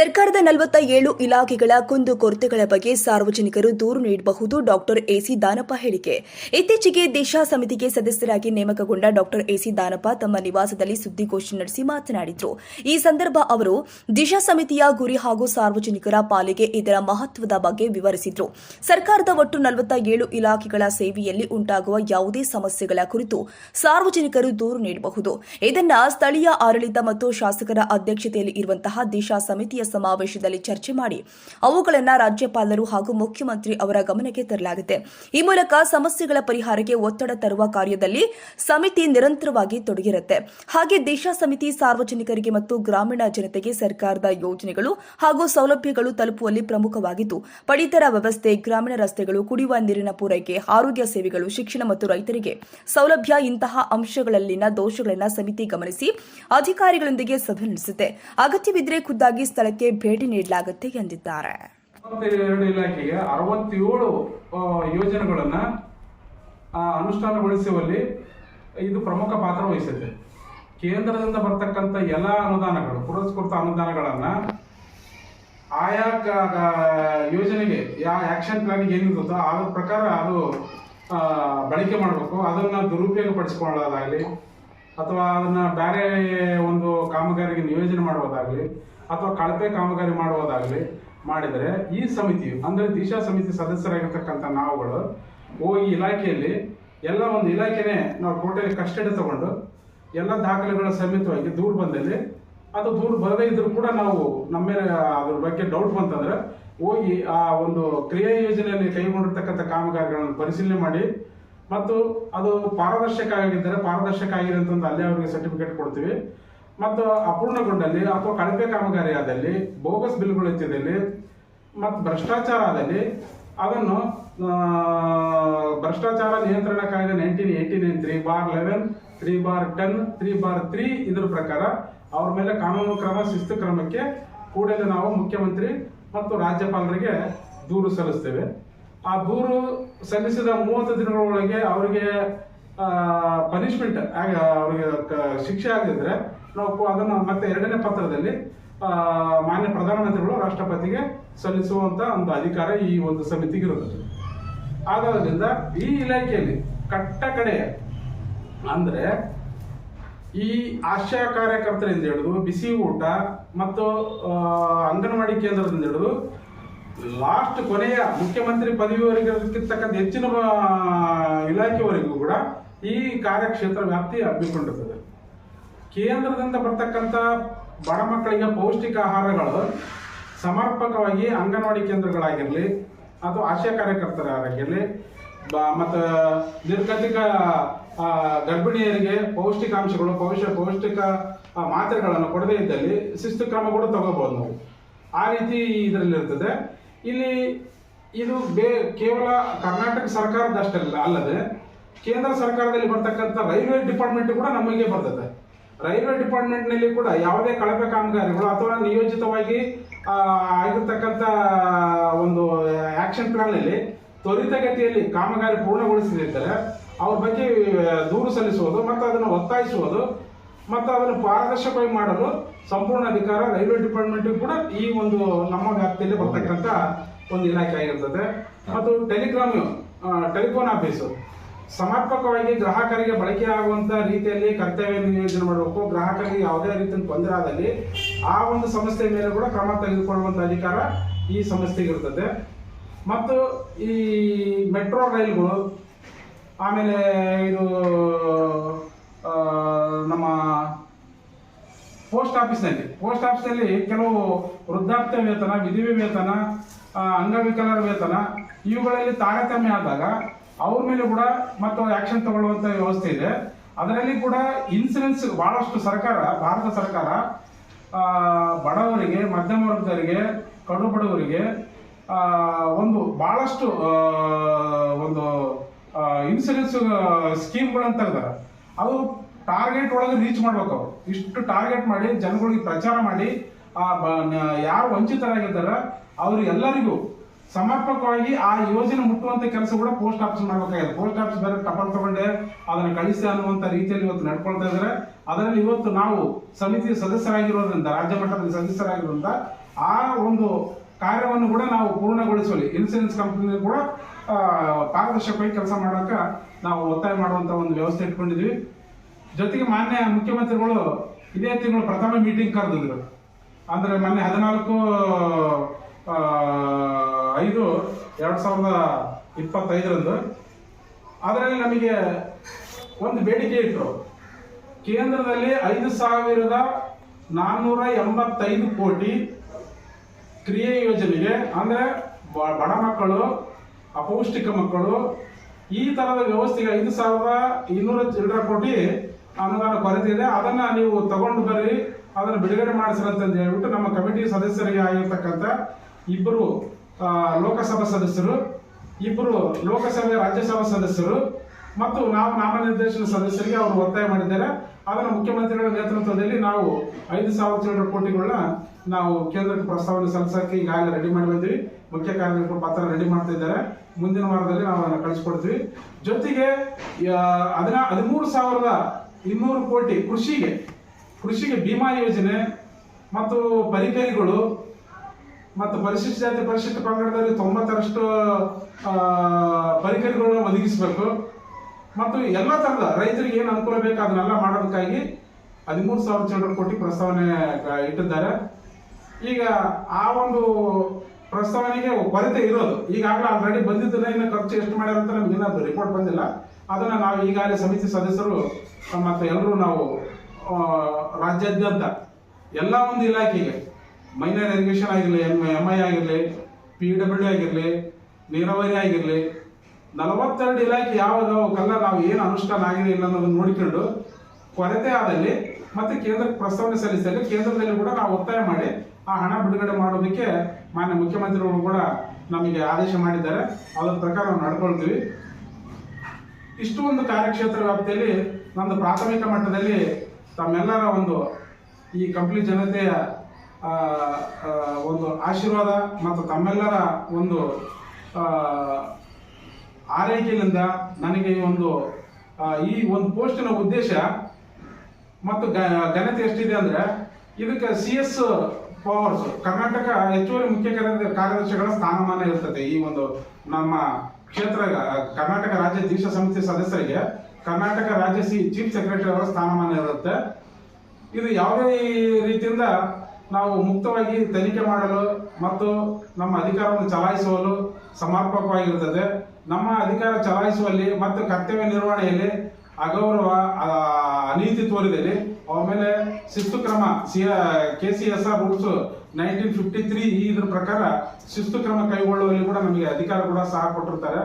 ಸರ್ಕಾರದ ನಲವತ್ತ ಏಳು ಇಲಾಖೆಗಳ ಕುಂದುಕೊರತೆಗಳ ಬಗ್ಗೆ ಸಾರ್ವಜನಿಕರು ದೂರು ನೀಡಬಹುದು ಡಾಕ್ಟರ್ ಎಸಿ ದಾನಪ್ಪ ಹೇಳಿಕೆ. ಇತ್ತೀಚೆಗೆ ದಿಶಾ ಸಮಿತಿಗೆ ಸದಸ್ಯರಾಗಿ ನೇಮಕಗೊಂಡ ಡಾಕ್ಟರ್ ಎಸಿ ದಾನಪ್ಪ ತಮ್ಮ ನಿವಾಸದಲ್ಲಿ ಸುದ್ದಿಗೋಷ್ಠಿ ನಡೆಸಿ ಮಾತನಾಡಿದರು. ಈ ಸಂದರ್ಭ ಅವರು ದಿಶಾ ಸಮಿತಿಯ ಗುರಿ ಹಾಗೂ ಸಾರ್ವಜನಿಕರ ಪಾಲಿಗೆ ಇದರ ಮಹತ್ವದ ಬಗ್ಗೆ ವಿವರಿಸಿದರು. ಸರ್ಕಾರದ ಒಟ್ಟು ನಲವತ್ತ ಏಳು ಇಲಾಖೆಗಳ ಸೇವೆಯಲ್ಲಿ ಉಂಟಾಗುವ ಯಾವುದೇ ಸಮಸ್ಯೆಗಳ ಕುರಿತು ಸಾರ್ವಜನಿಕರು ದೂರು ನೀಡಬಹುದು. ಇದನ್ನು ಸ್ಥಳೀಯ ಆಡಳಿತ ಮತ್ತು ಶಾಸಕರ ಅಧ್ಯಕ್ಷತೆಯಲ್ಲಿ ಇರುವಂತಹ ದಿಶಾ ಸಮಿತಿಯ ಸಮಾವೇಶದಲ್ಲಿ ಚರ್ಚೆ ಮಾಡಿ ಅವುಗಳನ್ನು ರಾಜ್ಯಪಾಲರು ಹಾಗೂ ಮುಖ್ಯಮಂತ್ರಿ ಅವರ ಗಮನಕ್ಕೆ ತರಲಾಗುತ್ತೆ. ಈ ಮೂಲಕ ಸಮಸ್ಯೆಗಳ ಪರಿಹಾರಕ್ಕೆ ಒತ್ತಡ ತರುವ ಕಾರ್ಯದಲ್ಲಿ ಸಮಿತಿ ನಿರಂತರವಾಗಿ ತೊಡಗಿರುತ್ತೆ. ಹಾಗೆ ದೇಶ ಸಮಿತಿ ಸಾರ್ವಜನಿಕರಿಗೆ ಮತ್ತು ಗ್ರಾಮೀಣ ಜನತೆಗೆ ಸರ್ಕಾರದ ಯೋಜನೆಗಳು ಹಾಗೂ ಸೌಲಭ್ಯಗಳು ತಲುಪುವಲ್ಲಿ ಪ್ರಮುಖವಾಗಿದ್ದು, ಪಡಿತರ ವ್ಯವಸ್ಥೆ, ಗ್ರಾಮೀಣ ರಸ್ತೆಗಳು, ಕುಡಿಯುವ ನೀರಿನ ಪೂರೈಕೆ, ಆರೋಗ್ಯ ಸೇವೆಗಳು, ಶಿಕ್ಷಣ ಮತ್ತು ರೈತರಿಗೆ ಸೌಲಭ್ಯ ಇಂತಹ ಅಂಶಗಳಲ್ಲಿನ ದೋಷಗಳನ್ನು ಸಮಿತಿ ಗಮನಿಸಿ ಅಧಿಕಾರಿಗಳೊಂದಿಗೆ ಸಭೆ ನಡೆಸುತ್ತೆ. ಅಗತ್ಯವಿದ್ದರೆ ಖುದ್ದಾಗಿ ಸ್ಥಳಕ್ಕೆ ಭೇಟಿ ನೀಡಲಾಗುತ್ತೆ ಎಂದಿದ್ದಾರೆ. ಇಲಾಖೆಗೆ ಅರವತ್ತೇಳು ಯೋಜನೆಗಳನ್ನು ಅನುಷ್ಠಾನಗೊಳಿಸುವಲ್ಲಿ ಇದು ಪ್ರಮುಖ ಪಾತ್ರ ವಹಿಸುತ್ತೆ. ಕೇಂದ್ರದಿಂದ ಬರ್ತಕ್ಕಂಥ ಎಲ್ಲ ಅನುದಾನಗಳು, ಪುರಸ್ಕೃತ ಅನುದಾನಗಳನ್ನ ಆಯಾ ಯೋಜನೆಗೆ ಯಾವ ಆಕ್ಷನ್ ಪ್ಲಾನ್ ಏನಿರುತ್ತೋ ಅದ್ರ ಪ್ರಕಾರ ಅದು ಬಳಕೆ ಮಾಡಬೇಕು. ಅದನ್ನ ದುರುಪಯೋಗ ಪಡಿಸ್ಕೊಳ್ಳೋದಾಗಲಿ ಅಥವಾ ಅದನ್ನ ಬೇರೆ ಒಂದು ಕಾಮಗಾರಿಗೆ ನಿಯೋಜನೆ ಮಾಡುವುದಾಗಲಿ ಅಥವಾ ಕಳಪೆ ಕಾಮಗಾರಿ ಮಾಡುವುದಾಗಲಿ ಮಾಡಿದರೆ ಈ ಸಮಿತಿಯು ಅಂದರೆ ದಿಶಾ ಸಮಿತಿ ಸದಸ್ಯರಾಗಿರ್ತಕ್ಕಂಥ ನಾವುಗಳು ಹೋಗಿ ಇಲಾಖೆಯಲ್ಲಿ ಎಲ್ಲ ಒಂದು ಇಲಾಖೆನೇ ನಾವು ಕೋರ್ಟಲ್ಲಿ ಕಸ್ಟಡಿ ತಗೊಂಡು ಎಲ್ಲ ದಾಖಲೆಗಳ ಸಮೇತವಾಗಿ ದೂರು ಬಂದಲ್ಲಿ ಅದು ದೂರು ಬರದೇ ಇದ್ರೂ ಕೂಡ ನಾವು ನಮ್ಮ ಮೇಲೆ ಅದ್ರ ಬಗ್ಗೆ ಡೌಟ್ ಬಂತಂದ್ರೆ ಹೋಗಿ ಆ ಒಂದು ಕ್ರಿಯಾ ಯೋಜನೆಯಲ್ಲಿ ಕೈಗೊಂಡಿರ್ತಕ್ಕಂಥ ಕಾಮಗಾರಿಗಳನ್ನು ಪರಿಶೀಲನೆ ಮಾಡಿ ಮತ್ತು ಅದು ಪಾರದರ್ಶಕ ಆಗಿದ್ದರೆ ಪಾರದರ್ಶಕ ಅಲ್ಲಿ ಅಲ್ಲೇ ಅವರಿಗೆ ಸರ್ಟಿಫಿಕೇಟ್ ಕೊಡ್ತೀವಿ. ಮತ್ತು ಅಪೂರ್ಣಗೊಂಡಲ್ಲಿ ಅಥವಾ ಕಳಪೆ ಕಾಮಗಾರಿ ಆದಲ್ಲಿ ಬೋಗಸ್ ಬಿಲ್ಗಳು ಎತ್ತಿದಲ್ಲಿ ಮತ್ತು ಭ್ರಷ್ಟಾಚಾರ ಆದಲ್ಲಿ ಅದನ್ನು ಭ್ರಷ್ಟಾಚಾರ ನಿಯಂತ್ರಣ ಕಾಯ್ದೆ nineteen eighty nine three bar eleven three bar ten three bar three ಇದ್ರ ಪ್ರಕಾರ ಅವ್ರ ಮೇಲೆ ಕಾನೂನು ಕ್ರಮ, ಶಿಸ್ತು ಕ್ರಮಕ್ಕೆ ಕೂಡಲೇ ನಾವು ಮುಖ್ಯಮಂತ್ರಿ ಮತ್ತು ರಾಜ್ಯಪಾಲರಿಗೆ ದೂರು ಸಲ್ಲಿಸ್ತೇವೆ. ಆ ದೂರು ಸಲ್ಲಿಸಿದ ಮೂವತ್ತು ದಿನಗಳ ಒಳಗೆ ಅವರಿಗೆ ಪನಿಷ್ಮೆಂಟ್ ಅವರಿಗೆ ಕ- ಶಿಕ್ಷೆ ಆಗದಿದ್ರೆ ನಾವು ಅದನ್ನು ಮತ್ತೆ ಎರಡನೇ ಪತ್ರದಲ್ಲಿ ಮಾನ್ಯ ಪ್ರಧಾನಮಂತ್ರಿಗಳು ರಾಷ್ಟ್ರಪತಿಗೆ ಸಲ್ಲಿಸುವಂತ ಒಂದು ಅಧಿಕಾರ ಈ ಒಂದು ಸಮಿತಿಗೆ ಇರುತ್ತದೆ. ಆಗೋದ್ರಿಂದ ಈ ಇಲಾಖೆಯಲ್ಲಿ ಕಟ್ಟ ಕಡೆ ಅಂದ್ರೆ ಈ ಆಶಾ ಕಾರ್ಯಕರ್ತರಿಂದ ಹಿಡಿದು ಬಿಸಿ ಊಟ ಮತ್ತು ಅಂಗನವಾಡಿ ಕೇಂದ್ರದಿಂದ ಹಿಡಿದು ಲಾಸ್ಟ್ ಕೊನೆಯ ಮುಖ್ಯಮಂತ್ರಿ ಪದವಿವರೆಗೆ ಇರತಕ್ಕಂಥ ಹೆಚ್ಚಿನ ಇಲಾಖೆವರೆಗೂ ಕೂಡ ಈ ಕಾರ್ಯಕ್ಷೇತ್ರ ವ್ಯಾಪ್ತಿ ಹಬ್ಬಿಕೊಂಡಿರ್ತದೆ. ಕೇಂದ್ರದಿಂದ ಬರ್ತಕ್ಕಂಥ ಬಡ ಮಕ್ಕಳಿಗೆ ಪೌಷ್ಟಿಕ ಆಹಾರಗಳು ಸಮರ್ಪಕವಾಗಿ ಅಂಗನವಾಡಿ ಕೇಂದ್ರಗಳಾಗಿರಲಿ ಅಥವಾ ಆಶಾ ಕಾರ್ಯಕರ್ತರಾಗಿರಲಿ, ಬ- ಮತ್ತು ನಿರ್ಗತಿಕ ಗರ್ಭಿಣಿಯರಿಗೆ ಪೌಷ್ಟಿಕಾಂಶಗಳು, ಪೌಷ, ಪೌಷ್ಟಿಕ ಮಾತ್ರೆಗಳನ್ನು ಕೊಡದೇ ಇದ್ದಲ್ಲಿ ಶಿಸ್ತು ಕ್ರಮ ಕೂಡ ತಗೋಬಹುದು ನಾವು. ಆ ರೀತಿ ಇದರಲ್ಲಿ ಇರ್ತದೆ ಇಲ್ಲಿ ಇದು ಬೇ, ಕೇವಲ ಕರ್ನಾಟಕ ಸರ್ಕಾರದಷ್ಟಲ್ಲ, ಅಲ್ಲದೆ ಕೇಂದ್ರ ಸರ್ಕಾರದಲ್ಲಿ ಬರ್ತಕ್ಕಂಥ ರೈಲ್ವೆ ಡಿಪಾರ್ಟ್ಮೆಂಟ್ ಕೂಡ ನಮಗೆ ಬರ್ತದೆ. ರೈಲ್ವೆ ಡಿಪಾರ್ಟ್ಮೆಂಟ್ನಲ್ಲಿ ಕೂಡ ಯಾವುದೇ ಕಳಪೆ ಕಾಮಗಾರಿಗಳು ಅಥವಾ ನಿಯೋಜಿತವಾಗಿ ಆಗಿರ್ತಕ್ಕಂಥ ಒಂದು ಆಕ್ಷನ್ ಪ್ಲಾನ್ನಲ್ಲಿ ತ್ವರಿತಗತಿಯಲ್ಲಿ ಕಾಮಗಾರಿ ಪೂರ್ಣಗೊಳಿಸದಿದ್ದರೆ ಅವ್ರ ಬಗ್ಗೆ ದೂರು ಸಲ್ಲಿಸುವುದು ಮತ್ತು ಅದನ್ನು ಒತ್ತಾಯಿಸುವುದು ಮತ್ತು ಅದನ್ನು ಪಾರದರ್ಶಕವಾಗಿ ಮಾಡಲು ಸಂಪೂರ್ಣ ಅಧಿಕಾರ ರೈಲ್ವೆ ಡಿಪಾರ್ಟ್ಮೆಂಟ್ ಕೂಡ ಈ ಒಂದು ನಮ್ಮ ವ್ಯಾಪ್ತಿಯಲ್ಲಿ ಬರ್ತಕ್ಕಂಥ ಒಂದು ಇಲಾಖೆ ಆಗಿರ್ತದೆ. ಮತ್ತು ಟೆಲಿಗ್ರಾಮ್ ಟೆಲಿಫೋನ್ ಆಫೀಸು. ಸಮರ್ಪಕವಾಗಿ ಗ್ರಾಹಕರಿಗೆ ಬಳಕೆ ಆಗುವಂತ ರೀತಿಯಲ್ಲಿ ಕರ್ತವ್ಯ ನಿಯೋಜನೆ ಮಾಡಬೇಕು. ಗ್ರಾಹಕರಿಗೆ ಯಾವುದೇ ರೀತಿಯ ತೊಂದರೆ ಆದಲ್ಲಿ ಆ ಒಂದು ಸಂಸ್ಥೆ ಮೇಲೆ ಕೂಡ ಕ್ರಮ ತೆಗೆದುಕೊಳ್ಳುವಂತ ಅಧಿಕಾರ ಈ ಸಂಸ್ಥೆಗೆ ಇರ್ತದೆ ಮತ್ತು ಈ ಮೆಟ್ರೋ ರೈಲ್ಗಳು, ಆಮೇಲೆ ಇದು ನಮ್ಮ ಪೋಸ್ಟ್ ಆಫೀಸ್ನಲ್ಲಿ ಪೋಸ್ಟ್ ಆಫೀಸ್ನಲ್ಲಿ ಕೆಲವು ವೃದ್ಧಾಪ್ಯ ವೇತನ ವಿಧಿವಿ ವೇತನ ಅಂಗವಿಕಲರ ವೇತನ, ಇವುಗಳಲ್ಲಿ ತಾರತಮ್ಯ ಆದಾಗ ಅವ್ರ ಮೇಲೆ ಕೂಡ ಮತ್ತು ಆಕ್ಷನ್ ತಗೊಳ್ಳುವಂತ ವ್ಯವಸ್ಥೆ ಇದೆ. ಅದರಲ್ಲಿ ಕೂಡ ಇನ್ಸೂರೆನ್ಸ್ ಬಹಳಷ್ಟು ಸರ್ಕಾರ, ಭಾರತ ಸರ್ಕಾರ ಬಡವರಿಗೆ, ಮಧ್ಯಮ ವರ್ಗದವರಿಗೆ, ಕಡು ಬಡವರಿಗೆ ಒಂದು ಬಹಳಷ್ಟು ಒಂದು ಇನ್ಸೂರೆನ್ಸ್ ಸ್ಕೀಮ್ಗಳನ್ನ ತೆಗ್ದಾರೆ ಅದು ಟಾರ್ಗೆಟ್ ಒಳಗೆ ರೀಚ್ ಮಾಡ್ಬೇಕು ಅವ್ರು. ಇಷ್ಟು ಟಾರ್ಗೆಟ್ ಮಾಡಿ, ಜನಗಳಿಗೆ ಪ್ರಚಾರ ಮಾಡಿ, ಆ ಯಾರು ವಂಚಿತರಾಗಿದ್ದಾರೆ ಅವ್ರಿಗೆಲ್ಲರಿಗೂ ಸಮರ್ಪಕವಾಗಿ ಆ ಯೋಜನೆ ಮುಟ್ಟುವಂತ ಕೆಲಸ ಕೂಡ ಪೋಸ್ಟ್ ಆಫೀಸ್ ಮಾಡ್ಬೇಕಾಗಿದೆ ಪೋಸ್ಟ್ ಆಫೀಸ್ ಬೇರೆ ಟಪಾಲ್ ತಗೊಂಡೆ, ಅದನ್ನ ಕಳಿಸಿ ಅನ್ನುವಂತ ರೀತಿಯಲ್ಲಿ ಇವತ್ತು ನಡ್ಕೊಳ್ತಾ ಇದ್ದಾರೆ ಅದರಲ್ಲಿ ಇವತ್ತು ನಾವು ಸಮಿತಿ ಸದಸ್ಯರಾಗಿರೋದ್ರಿಂದ, ರಾಜ್ಯ ಮಟ್ಟದಲ್ಲಿ ಸದಸ್ಯರಾಗಿರೋದ್ರಿಂದ ಆ ಒಂದು ಕಾರ್ಯವನ್ನು ಕೂಡ ನಾವು ಪೂರ್ಣಗೊಳಿಸುವಲ್ಲಿ ಇನ್ಸೂರೆನ್ಸ್ ಕಂಪನಿ ಕೂಡ ಪಾರದರ್ಶಕವಾಗಿ ಕೆಲಸ ಮಾಡೋಕೆ ನಾವು ಒತ್ತಾಯ ಮಾಡುವಂತ ಒಂದು ವ್ಯವಸ್ಥೆ ಇಟ್ಕೊಂಡಿದ್ವಿ. ಜೊತೆಗೆ ಮಾನ್ಯ ಮುಖ್ಯಮಂತ್ರಿಗಳು ಇದೇ ತಿಂಗಳು ಪ್ರಥಮ ಮೀಟಿಂಗ್ ಕರೆದಿದ್ರು. ಅಂದ್ರೆ ಮೊನ್ನೆ ಹದಿನಾಲ್ಕು ಐದು, ಎರಡ್ ಸಾವಿರದ ಇಪ್ಪತ್ತೈದರಂದು. ಅದರಲ್ಲಿ ನಮಗೆ ಒಂದು ಬೇಡಿಕೆ ಇಟ್ಟರು ಕೇಂದ್ರದಲ್ಲಿ ಐದು ಸಾವಿರದ ನಾನ್ನೂರ ಎಂಬತ್ತೈದು ಕೋಟಿ ಕ್ರಿಯೆ ಯೋಜನೆಗೆ, ಅಂದ್ರೆ ಬಡ ಮಕ್ಕಳು, ಅಪೌಷ್ಟಿಕ ಮಕ್ಕಳು, ಈ ತರದ ವ್ಯವಸ್ಥೆಗೆ ಐದು ಸಾವಿರದ ಇನ್ನೂರ ಚಿಲ್ಲರ ಕೋಟಿ ಅನುದಾನ ಕೊರತೆ ಇದೆ ಅದನ್ನ ನೀವು ತಗೊಂಡು ಬರ್ರಿ ಅದನ್ನು ಬಿಡುಗಡೆ ಮಾಡಿಸ್ರಂತಂದು ಹೇಳ್ಬಿಟ್ಟು ನಮ್ಮ ಕಮಿಟಿ ಸದಸ್ಯರಿಗೆ ಆಗಿರ್ತಕ್ಕಂಥ ಇಬ್ಬರು ಲೋಕಸಭಾ ಸದಸ್ಯರು ಇಬ್ಬರು ಲೋಕಸಭೆ ರಾಜ್ಯಸಭಾ ಸದಸ್ಯರು ಮತ್ತು ನಾವು ನಾಮನಿರ್ದೇಶನ ಸದಸ್ಯರಿಗೆ ಅವರು ಒತ್ತಾಯ ಮಾಡಿದ್ದಾರೆ. ಅದನ್ನು ಮುಖ್ಯಮಂತ್ರಿಗಳ ನೇತೃತ್ವದಲ್ಲಿ ನಾವು ಐದು ಸಾವಿರದ ಚಿಲ್ಲರ ಕೋಟಿಗಳನ್ನ ನಾವು ಕೇಂದ್ರಕ್ಕೆ ಪ್ರಸ್ತಾವನೆ ಸಲ್ಲಿಸಕ್ಕೆ ಈಗಾಗಲೇ ರೆಡಿ ಮಾಡಿ ಬಂದ್ವಿ. ಮುಖ್ಯ ಕಾರ್ಯದರ್ಶಿ ಪತ್ರ ರೆಡಿ ಮಾಡ್ತಾ ಇದ್ದಾರೆ. ಮುಂದಿನ ವಾರದಲ್ಲಿ ನಾವು ಅದನ್ನು ಕಳಿಸ್ಕೊಡ್ತೀವಿ. ಜೊತೆಗೆ ಅದನ್ನ ಹದಿಮೂರು ಸಾವಿರದ ಇನ್ನೂರು ಕೋಟಿ ಕೃಷಿಗೆ ಕೃಷಿಗೆ ಭೀಮಾ ಯೋಜನೆ ಮತ್ತು ಪರಿಕರಿಗಳು ಮತ್ತು ಪರಿಶಿಷ್ಟ ಜಾತಿ ಪರಿಶಿಷ್ಟ ಪಂಗಡದಲ್ಲಿ ತೊಂಬತ್ತರಷ್ಟು ಪರಿಕರಗಳನ್ನು ಒದಗಿಸಬೇಕು. ಮತ್ತು ಎಲ್ಲ ಥರದ ರೈತರಿಗೆ ಏನು ಅನುಕೂಲ ಬೇಕು ಅದನ್ನೆಲ್ಲ ಮಾಡೋದಕ್ಕಾಗಿ ಹದಿಮೂರು ಸಾವಿರ ಚಿಲ್ಲರೆ ಕೋಟಿ ಪ್ರಸ್ತಾವನೆ ಇಟ್ಟಿದ್ದಾರೆ. ಈಗ ಆ ಒಂದು ಪ್ರಸ್ತಾವನೆಗೆ ಕೊರತೆ ಇರೋದು. ಈಗಾಗಲೇ ಆಲ್ರೆಡಿ ಬಂದಿದ್ದನ್ನ ಇನ್ನು ಖರ್ಚು ಎಷ್ಟು ಮಾಡ್ಯಾರ ಅಂತ ನಮ್ಗೆ ಇನ್ನೊಂದು ರಿಪೋರ್ಟ್ ಬಂದಿಲ್ಲ. ಅದನ್ನು ನಾವು ಈಗಾಗಲೇ ಸಮಿತಿ ಸದಸ್ಯರು ಮತ್ತು ಎಲ್ಲರೂ ನಾವು ರಾಜ್ಯಾದ್ಯಂತ ಎಲ್ಲ ಒಂದು ಇಲಾಖೆಗೆ ಮೈನರ್ ಇರಿಗೇಷನ್ ಆಗಿರಲಿ ಎಂ ಎಂ ಐ ಆಗಿರಲಿ ಪಿ ಡಬ್ಲ್ಯೂ ಆಗಿರಲಿ, ನೀರಾವರಿ ಆಗಿರಲಿ, ನಲವತ್ತೆರಡು ಇಲಾಖೆ ಯಾವ್ದಾವಕ್ಕೆಲ್ಲ ನಾವು ಏನು ಅನುಷ್ಠಾನ ಆಗಿದೆ ಇಲ್ಲ ಅನ್ನೋದನ್ನು ನೋಡಿಕೊಂಡು ಕೊರತೆ ಆದಲ್ಲಿ ಮತ್ತೆ ಕೇಂದ್ರಕ್ಕೆ ಪ್ರಸ್ತಾವನೆ ಸಲ್ಲಿಸಲು ಕೇಂದ್ರದಲ್ಲಿ ಕೂಡ ನಾವು ಒತ್ತಾಯ ಮಾಡಿ ಆ ಹಣ ಬಿಡುಗಡೆ ಮಾಡೋದಕ್ಕೆ ಮಾನ್ಯ ಮುಖ್ಯಮಂತ್ರಿಗಳು ಕೂಡ ನಮಗೆ ಆದೇಶ ಮಾಡಿದ್ದಾರೆ. ಅದರ ಪ್ರಕಾರ ನಾವು ನಡ್ಕೊಳ್ತೀವಿ. ಇಷ್ಟು ಒಂದು ಕಾರ್ಯಕ್ಷೇತ್ರ ವ್ಯಾಪ್ತಿಯಲ್ಲಿ ನಮ್ಮದು ಪ್ರಾಥಮಿಕ ಮಟ್ಟದಲ್ಲಿ ತಮ್ಮೆಲ್ಲರ ಒಂದು ಈ ಕಂಪ್ಲಿ ಜನತೆಯ ಒಂದು ಆಶೀರ್ವಾದ ಮತ್ತು ತಮ್ಮೆಲ್ಲರ ಒಂದು ಆರೈಕೆಯಿಂದ ನನಗೆ ಈ ಒಂದು ಈ ಒಂದು ಪೋಸ್ಟಿನ ಉದ್ದೇಶ ಮತ್ತು ಘನತೆ ಎಷ್ಟಿದೆ ಅಂದ್ರೆ ಇದಕ್ಕೆ ಸಿ ಎಸ್ ಪವರ್ಸ್ ಕರ್ನಾಟಕ ಹೆಚ್ಚುವರಿ ಮುಖ್ಯ ಕಾರ್ಯ- ಕಾರ್ಯದರ್ಶಿಗಳ ಸ್ಥಾನಮಾನ ಇರ್ತದೆ. ಈ ಒಂದು ನಮ್ಮ ಕ್ಷೇತ್ರ, ಕರ್ನಾಟಕ ರಾಜ್ಯ ದೀಕ್ಷಾ ಸಮಿತಿ ಸದಸ್ಯರಿಗೆ ಕರ್ನಾಟಕ ರಾಜ್ಯ ಸಿ, ಚೀಫ್ ಸೆಕ್ರೆಟರಿ ಅವರ ಸ್ಥಾನಮಾನ ಇರುತ್ತೆ. ಇದು ಯಾವುದೇ ರೀತಿಯಿಂದ ನಾವು ಮುಕ್ತವಾಗಿ ತನಿಖೆ ಮಾಡಲು ಮತ್ತು ನಮ್ಮ ಅಧಿಕಾರವನ್ನು ಚಲಾಯಿಸುವಲು ಸಮರ್ಪಕವಾಗಿರುತ್ತದೆ. ನಮ್ಮ ಅಧಿಕಾರ ಚಲಾಯಿಸುವಲ್ಲಿ ಮತ್ತು ಕರ್ತವ್ಯ ನಿರ್ವಹಣೆಯಲ್ಲಿ ಅಗೌರವ ಅನೀತಿ ತೋರಿದಲ್ಲಿ ಆಮೇಲೆ ಶಿಸ್ತು ಕ್ರಮ, C K C S R rules nineteen fifty three ಇದ್ರ ಪ್ರಕಾರ ಶಿಸ್ತು ಕ್ರಮ ಕೈಗೊಳ್ಳುವಲ್ಲಿ ಕೂಡ ನಮಗೆ ಅಧಿಕಾರ ಕೂಡ ಸಹ ಕೊಟ್ಟಿರ್ತಾರೆ.